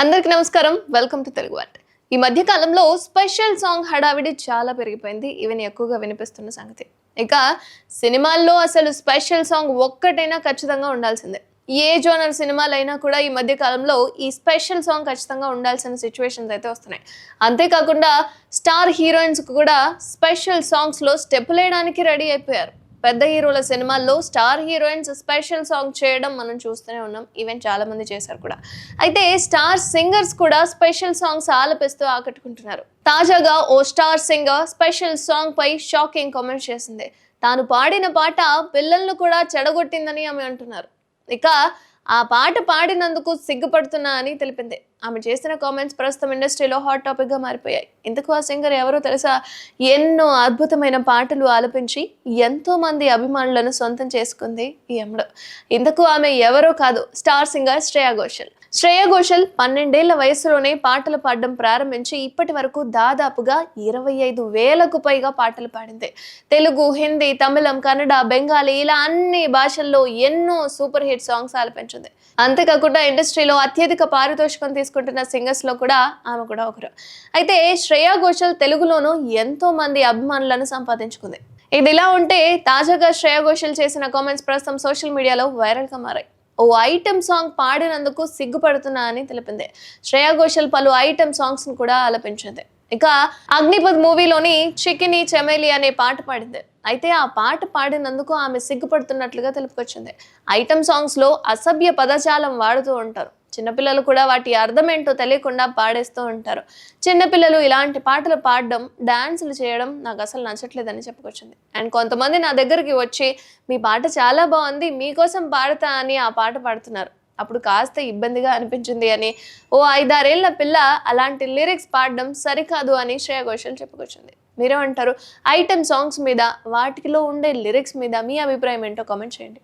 అందరికీ నమస్కారం. Welcome to Telugu వార్త ఈ మధ్య కాలంలో స్పెషల్ సాంగ్ హడావిడి చాలా పెరిగిపోయింది. ఈవెన్ ఎక్కువగా వినిపిస్తున్న సంగతి. ఇక సినిమాల్లో అసలు స్పెషల్ సాంగ్ ఒక్కటైనా ఖచ్చితంగా ఉండాల్సిందే. ఏ జోనర్ సినిమాలైనా కూడా ఈ మధ్య కాలంలో ఈ స్పెషల్ సాంగ్ ఖచ్చితంగా ఉండాల్సిన సిచ్యువేషన్స్ అయితే వస్తున్నాయి. అంతేకాకుండా స్టార్ హీరోయిన్స్ కూడా స్పెషల్ సాంగ్స్లో స్టెప్పులు వేయడానికి రెడీ అయిపోయారు. పెద్ద హీరోల సినిమాల్లో స్టార్ హీరోయిన్స్ స్పెషల్ సాంగ్ చేయడం మనం చూస్తూనే ఉన్నాం. ఈవెన్ చాలా మంది చేశారు కూడా. అయితే స్టార్ సింగర్స్ కూడా స్పెషల్ సాంగ్స్ ఆలపిస్తూ ఆకట్టుకుంటున్నారు. తాజాగా ఓ స్టార్ సింగర్ స్పెషల్ సాంగ్ పై షాకింగ్ కామెంట్ చేసింది. తాను పాడిన పాట పిల్లలను కూడా చెడగొట్టిందని ఆమె అంటున్నారు. ఇక ఆ పాట పాడినందుకు సిగ్గుపడుతున్నా అని తెలిపింది. ఆమె చేసిన కామెంట్స్ ప్రస్తుతం ఇండస్ట్రీలో హాట్ టాపిక్గా మారిపోయాయి. ఇందుకు ఆ సింగర్ ఎవరో తెలుసా? ఎన్నో అద్భుతమైన పాటలు ఆలపించి ఎంతోమంది అభిమానులను సొంతం చేసుకుంది ఈ అమ్మడు. ఇందుకు ఆమె ఎవరో కాదు స్టార్ సింగర్ శ్రేయా ఘోషల్. శ్రేయ ఘోషల్ పన్నెండేళ్ళ వయసులోనే పాటలు పాడడం ప్రారంభించి ఇప్పటి వరకు దాదాపుగా ఇరవై ఐదు వేలకు పైగా పాటలు పాడింది. తెలుగు హిందీ తమిళం కన్నడ బెంగాలీ ఇలా అన్ని భాషల్లో ఎన్నో సూపర్ హిట్ సాంగ్స్ ఆలపించింది అంతేకాకుండా ఇండస్ట్రీలో అత్యధిక పారితోషికం తీసుకుంటున్న సింగర్స్లో కూడా ఆమె కూడా ఒకరు. అయితే శ్రేయా ఘోషల్ తెలుగులోనూ ఎంతో మంది అభిమానులను సంపాదించుకుంది. ఇది ఇలా ఉంటే తాజాగా శ్రేయా ఘోషల్ చేసిన కామెంట్స్ ప్రస్తుతం సోషల్ మీడియాలో వైరల్గా మారాయి. ఓ ఐటమ్ సాంగ్ పాడినందుకు సిగ్గుపడుతున్నా అని తెలిపింది. శ్రేయా ఘోషల్ పలు ఐటమ్ సాంగ్స్ను కూడా ఆలపించింది. ఇక అగ్నిపథ్ మూవీలోని చికిని చెమేలి అనే పాట పాడింది. అయితే ఆ పాట పాడినందుకు ఆమె సిగ్గుపడుతున్నట్లుగా తెలుపుకొచ్చింది. ఐటమ్ సాంగ్స్లో అసభ్య పదజాలం వాడుతూ ఉంటారు. చిన్నపిల్లలు కూడా వాటి అర్థం ఏంటో తెలియకుండా పాడేస్తూ ఉంటారు. చిన్నపిల్లలు ఇలాంటి పాటలు పాడడం డాన్సులు చేయడం నాకు అసలు నచ్చట్లేదని చెప్పుకొచ్చింది. అండ్ కొంతమంది నా దగ్గరికి వచ్చి మీ పాట చాలా బాగుంది మీకోసం పాడతా అని ఆ పాట పాడుతున్నారు. అప్పుడు కాస్త ఇబ్బందిగా అనిపించింది అని ఓ ఐదారేళ్ళ పిల్ల అలాంటి లిరిక్స్ పాడడం సరికాదు అని శ్రేయా ఘోషల్ చెప్పుకొచ్చింది. మీరేమంటారు ఐటమ్ సాంగ్స్ మీద వాటిలో ఉండే లిరిక్స్ మీద మీ అభిప్రాయం ఏంటో కామెంట్ చేయండి.